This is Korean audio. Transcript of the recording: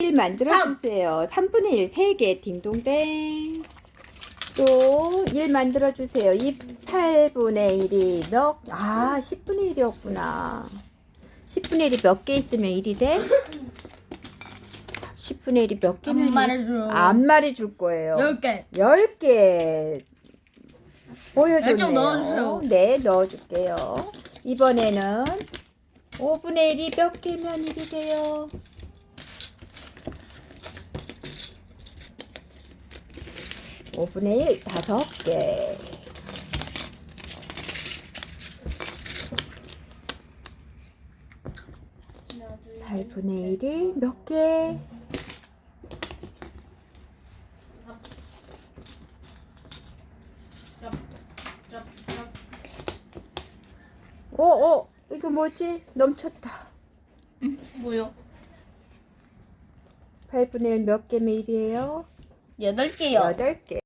1 만들어 주세요. 3분의 1 3개 딩동댕. 또 1 만들어 주세요. 이 8분의 1이 몇? 아 10분의 1이었구나. 10분의 1이 몇 개 있으면 1이 돼? 10분의 1이 몇 개면 안. 안 말해줄 거예요. 10개. 10개 보여줬네요. 좀 넣어주세요. 네, 넣어줄게요. 이번에는 5분의 1이 몇 개면 1이 돼요? 오분의 1, 다섯 개. 팔분의 1이 몇 개? 어, 어, 이거 뭐지? 넘쳤다. 뭐요? 8분의 1 몇 개면 1이에요? 8개요. 8개.